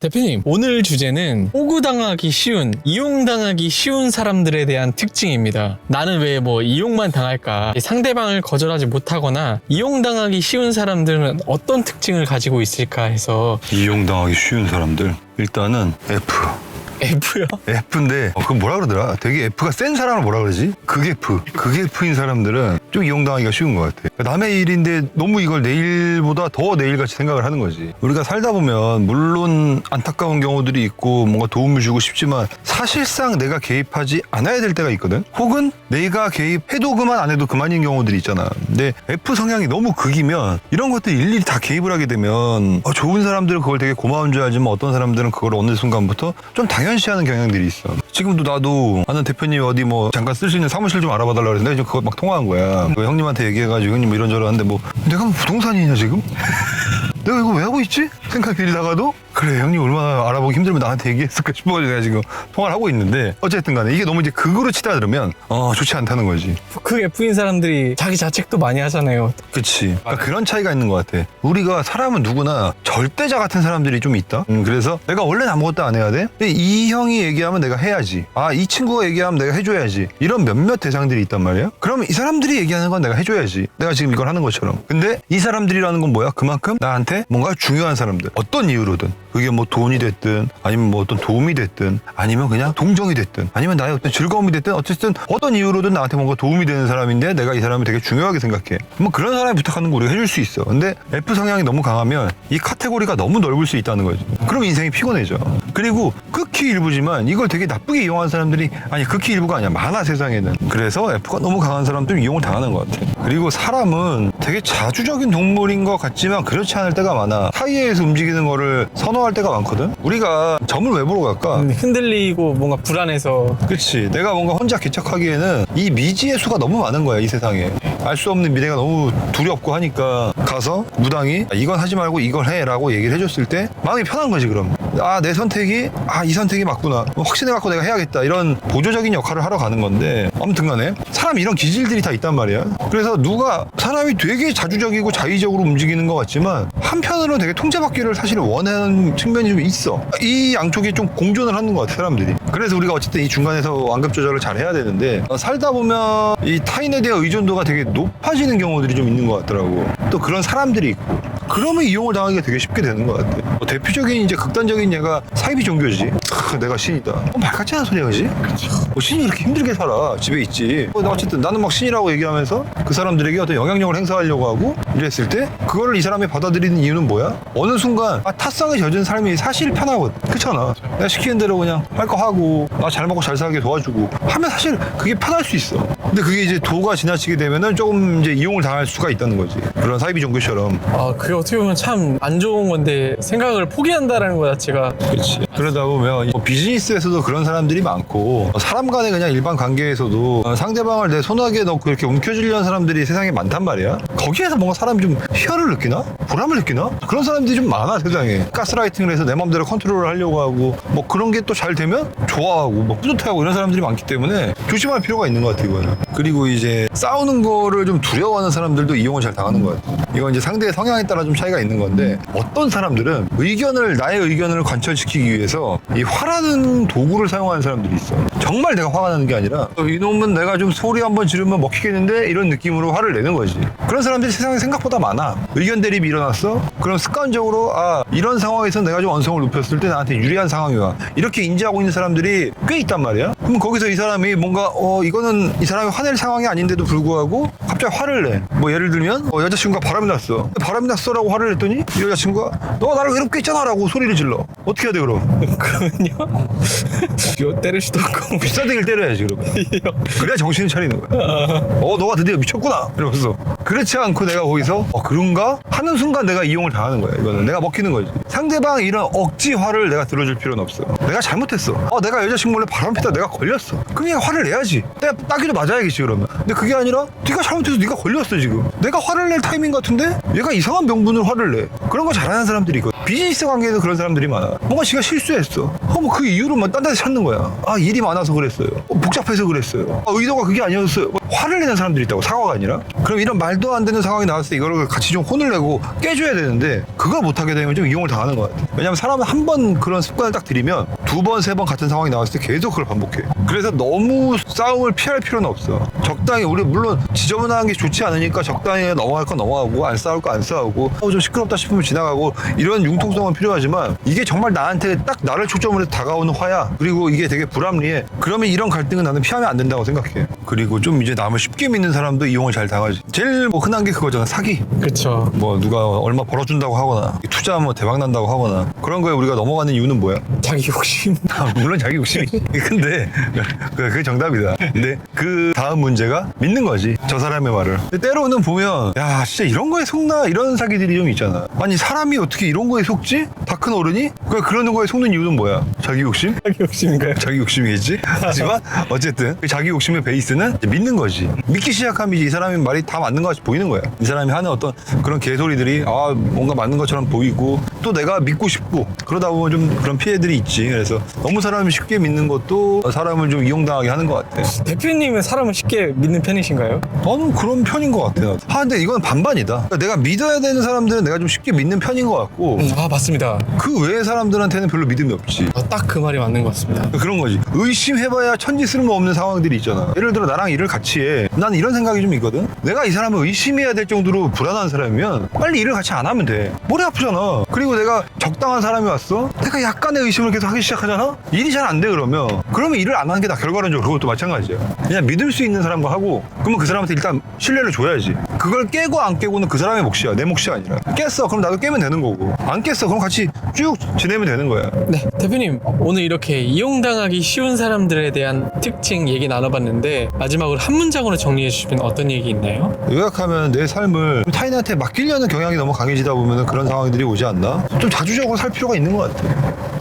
대표님, 오늘 주제는 호구당하기 쉬운, 이용당하기 쉬운 사람들에 대한 특징입니다. 나는 왜 뭐 이용만 당할까? 상대방을 거절하지 못하거나 이용당하기 쉬운 사람들은 어떤 특징을 가지고 있을까 해서 이용당하기 쉬운 사람들 일단은 F F요? F인데 어, 그거 뭐라 그러더라 되게 F가 센 사람을 뭐라 그러지 극F 극F인 사람들은 좀 이용당하기가 쉬운 것 같아. 남의 일인데 너무 이걸 내 일보다 더 내 일같이 생각을 하는 거지. 우리가 살다 보면 물론 안타까운 경우들이 있고 뭔가 도움을 주고 싶지만 사실상 내가 개입하지 않아야 될 때가 있거든? 혹은 내가 개입해도 그만 안 해도 그만인 경우들이 있잖아. 근데 F 성향이 너무 극이면 이런 것들 일일이 다 개입을 하게 되면 어, 좋은 사람들은 그걸 되게 고마운 줄 알지만 어떤 사람들은 그걸 어느 순간부터 좀 당연시하는 경향들이 있어. 지금도 나도 아는 대표님 어디 뭐 잠깐 쓸 수 있는 사무실 좀 알아봐 달라 그랬는데 그거 막 통화한 거야 그 형님한테 얘기해가지고 형님 뭐 이런저런 하는데 뭐 내가 뭐 부동산이냐 지금? 내가 이거 왜 하고 있지? 생각 들이다가도 그래 형님 얼마나 알아보기 힘들면 나한테 얘기했을까 싶어가지고 내가 지금 통화를 하고 있는데 어쨌든 간에 이게 너무 이제 극으로 치다 들으면 어 좋지 않다는 거지. 그 F인 사람들이 자기 자책도 많이 하잖아요. 그치. 그러니까 그런 차이가 있는 것 같아. 우리가 사람은 누구나 절대자 같은 사람들이 좀 있다? 음, 그래서 내가 원래 는 아무것도 안 해야 돼? 근데 이 형이 얘기하면 내가 해야지. 아 이 친구가 얘기하면 내가 해줘야지. 이런 몇몇 대상들이 있단 말이야. 그러면 이 사람들이 얘기하는 건 내가 해줘야지. 내가 지금 이걸 하는 것처럼. 근데 이 사람들이라는 건 뭐야? 그만큼 나한테 뭔가 중요한 사람들. 어떤 이유로든 그게 뭐 돈이 됐든 아니면 뭐 어떤 도움이 됐든 아니면 그냥 동정이 됐든 아니면 나의 어떤 즐거움이 됐든 어쨌든 어떤 이유로든 나한테 뭔가 도움이 되는 사람인데 내가 이 사람을 되게 중요하게 생각해. 뭐 그런 사람이 부탁하는 거 우리가 해줄 수 있어. 근데 F 성향이 너무 강하면 이 카테고리가 너무 넓을 수 있다는 거지. 그럼 인생이 피곤해져. 그리고 극히 일부지만 이걸 되게 나쁘게 이용하는 사람들이 아니 극히 일부가 아니야. 많아 세상에는. 그래서 F가 너무 강한 사람들은 이용을 당하는 것 같아. 그리고 사람은 되게 자주적인 동물인 것 같지만 그렇지 않을 때가 많아. 사이에서 움직이는 거를 선호할 때가 많거든? 우리가 점을 왜 보러 갈까? 흔들리고 뭔가 불안해서. 그치 내가 뭔가 혼자 개척하기에는 이 미지의 수가 너무 많은 거야 이 세상에. 알 수 없는 미래가 너무 두렵고 하니까 가서 무당이 이건 하지 말고 이걸 해라고 얘기를 해줬을 때 마음이 편한 거지 그럼 아 내 선택이? 아 이 선택이 맞구나. 확신해 갖고 내가 해야겠다. 이런 보조적인 역할을 하러 가는 건데 아무튼 간에 사람 이런 기질들이 다 있단 말이야. 그래서 누가 사람이 되게 자주적이고 자의적으로 움직이는 것 같지만 한편으로는 되게 통제받기를 사실 원하는 측면이 좀 있어. 이 양쪽이 좀 공존을 하는 것 같아 사람들이. 그래서 우리가 어쨌든 이 중간에서 완급 조절을 잘 해야 되는데 어, 살다 보면 이 타인에 대한 의존도가 되게 높아지는 경우들이 좀 있는 것 같더라고. 또 그런 사람들이 있고 그러면 이용을 당하기가 되게 쉽게 되는 것 같아. 뭐 대표적인 이제 극단적인 예가 사이비 종교지. 크, 내가 신이다. 어, 말 같지 않은 소리야 그지? 뭐 신이 이렇게 힘들게 살아? 집에 있지. 어, 나 어쨌든 나는 막 신이라고 얘기하면서 그 사람들에게 어떤 영향력을 행사하려고 하고 이랬을 때 그거를 이 사람이 받아들이는 이유는 뭐야? 어느 순간 아, 탓성에 젖은 삶이 사실 편하거든 그렇잖아. 내가 시키는 대로 그냥 할 거 하고 나 잘 먹고 잘 살게 도와주고 하면 사실 그게 편할 수 있어 근데 그게 이제 도가 지나치게 되면은 조금 이제 이용을 당할 수가 있다는 거지 그런 사이비 종교처럼 아 그게 어떻게 보면 참 안 좋은 건데 생각을 포기한다라는 거 자체가 그렇지. 그러다 보면 뭐 비즈니스에서도 그런 사람들이 많고 사람 간의 그냥 일반 관계에서도 어, 상대방을 내 손아귀에 넣고 이렇게 움켜쥐려는 사람들이 세상에 많단 말이야. 거기에서 뭔가 사람이 좀 희열을 느끼나? 보람을 느끼나? 그런 사람들이 좀 많아 세상에. 가스라이팅을 해서 내 마음대로 컨트롤을 하려고 하고 뭐 그런 게 또 잘 되면 좋아하고 뭐 뿌듯해하고 이런 사람들이 많기 때문에 조심할 필요가 있는 것 같아 이거는. 그리고 이제 싸우는 거를 좀 두려워하는 사람들도 이용을 잘 당하는 것 같아. 이건 이제 상대의 성향에 따라 좀 차이가 있는 건데 어떤 사람들은 의견을 나의 의견을 관철시키기 위해서 이 화라는 도구를 사용하는 사람들이 있어. 정말 내가 화가 나는 게 아니라 어, 이놈은 내가 좀 소리 한번 지르면 먹히겠는데 이런 느낌으로 화를 내는 거지. 그런 사람들이 세상에 생각보다 많아. 의견 대립이 일어났어. 그럼 습관적으로 아 이런 상황에서 내가 좀 언성을 높였을 때 나한테 유리한 상황이야. 이렇게 인지하고 있는 사람들이 꽤 있단 말이야. 그럼 거기서 이 사람이 뭔가 어 이거는 이 사람이 화낼 상황이 아닌데도 불구하고 갑자기 화를 내. 뭐 예를 들면 어, 여자친구가 바람이 났어. 바람이 났어라고 화를 냈더니 이 여자친구가 너 나를 외롭게 했잖아라고 소리를 질러. 어떻게 해야 돼 그럼? 그러면요 요 때릴 수도 없고 비싸대기를 때려야지 그러면. 그래야 정신을 차리는 거야. 어 너가 드디어 미쳤구나 이러면서 그렇지 않고 내가 거기서 어 그런가 하는 순간 내가 이용을 당하는 거야. 이거는 내가 먹히는 거지. 상대방 이런 억지 화를 내가 들어줄 필요는 없어. 내가 잘못했어. 어 내가 여자친구 몰래 바람 피다 내가 걸렸어. 그냥 화를 내야지. 내가 따기도 맞아야겠지 그러면. 근데 그게 아니라 네가 잘못해서 네가 걸렸어 지금. 내가 화를 낼 타이밍 같은데 얘가 이상한 명분으로 화를 내. 그런 거 잘하는 사람들이 있거든. 비즈니스 관계에서 그런 사람들이 많아. 뭔가 지가 실수했어. 어뭐그 이유로 막딴 데서 찾는 거야. 아 일이 많아 많아서 그랬어요. 어, 복잡해서 그랬어요. 어, 의도가 그게 아니었어요. 뭐 화를 내는 사람들이 있다고 사과가 아니라. 그럼 이런 말도 안 되는 상황이 나왔을 때 이거를 같이 좀 혼을 내고 깨줘야 되는데 그걸 못하게 되면 좀 이용을 당하는 것 같아요. 왜냐하면 사람은 한 번 그런 습관을 딱 들이면 두 번, 세 번 같은 상황이 나왔을 때 계속 그걸 반복해. 그래서 너무 싸움을 피할 필요는 없어. 적당히 우리 물론 지저분한 게 좋지 않으니까 적당히 넘어갈 건 넘어가고 안 싸울 거 안 싸우고 어, 좀 시끄럽다 싶으면 지나가고 이런 융통성은 필요하지만 이게 정말 나한테 딱 나를 초점으로 해서 다가오는 화야. 그리고 이게 되게 불합리해. 그러면 이런 갈등은 나는 피하면 안 된다고 생각해. 그리고 좀 이제 남을 쉽게 믿는 사람도 이용을 잘 당하지. 제일 뭐 흔한 게 그거잖아. 사기. 그쵸. 뭐 누가 얼마 벌어준다고 하거나 투자 뭐 대박 난다고 하거나 그런 거에 우리가 넘어가는 이유는 뭐야? 자기 욕심. 아, 물론 자기 욕심이 근데 그- 그게 정답이다 근데 그 다음 문제가 믿는 거지 저 사람의 말을 근데 때로는 보면 야 진짜 이런 거에 속나 이런 사기들이 좀 있잖아 아니 사람이 어떻게 이런 거에 속지? 다 큰 어른이? 그 그러는 거에 속는 이유는 뭐야? 자기 욕심? 자기 욕심인가요? 자기 욕심이겠지. 하지만 어쨌든 그 자기 욕심의 베이스는 이제 믿는 거지. 믿기 시작하면 이제 이 사람의 말이 다 맞는 것 같이 보이는 거야. 이 사람이 하는 어떤 그런 개소리들이 아 뭔가 맞는 것처럼 보이고 또 내가 믿고 싶고 그러다 보면 좀 그런 피해들이 있지. 그래서 너무 사람을 쉽게 믿는 것도 사람을 좀 이용당하게 하는 것 같아. 대표님은 사람을 쉽게 믿는 편이신가요? 나는 그런 편인 것 같아. 나도. 아 근데 이건 반반이다. 그러니까 내가 믿어야 되는 사람들은 내가 좀 쉽게 믿는 편인 것 같고 아 맞습니다. 그 외의 사람들한테는 별로 믿음이 없지. 딱그 말이 맞는 것 같습니다. 그런 거지. 의심해봐야 천지 쓸모 없는 상황들이 있잖아. 예를 들어 나랑 일을 같이 해. 난 이런 생각이 좀 있거든. 내가 이 사람을 의심해야 될 정도로 불안한 사람이면 빨리 일을 같이 안 하면 돼. 머리 아프잖아. 그리고 내가 적당한 사람이 왔어. 내가 약간의 의심을 계속 하기 시작하잖아. 일이 잘 안 돼 그러면 그러면 일을 안 하는 게 다 결과론적으로 그것도 마찬가지야. 그냥 믿을 수 있는 사람과 하고 그러면 그 사람한테 일단 신뢰를 줘야지. 그걸 깨고 안 깨고는 그 사람의 몫이야. 내 몫이 아니라. 깼어. 그럼 나도 깨면 되는 거고. 안 깼어. 그럼 같이 쭉 지내면 되는 거야. 네, 대표님 오늘 이렇게 이용당하기 쉬운 사람들에 대한 특징 얘기 나눠봤는데 마지막으로 한 문장으로 정리해 주시면 어떤 얘기 있나요? 요약하면 내 삶을 타인한테 맡기려는 경향이 너무 강해지다 보면 그런 상황들이 오지 않나? 좀 자주적으로 살 필요가 있는 것 같아.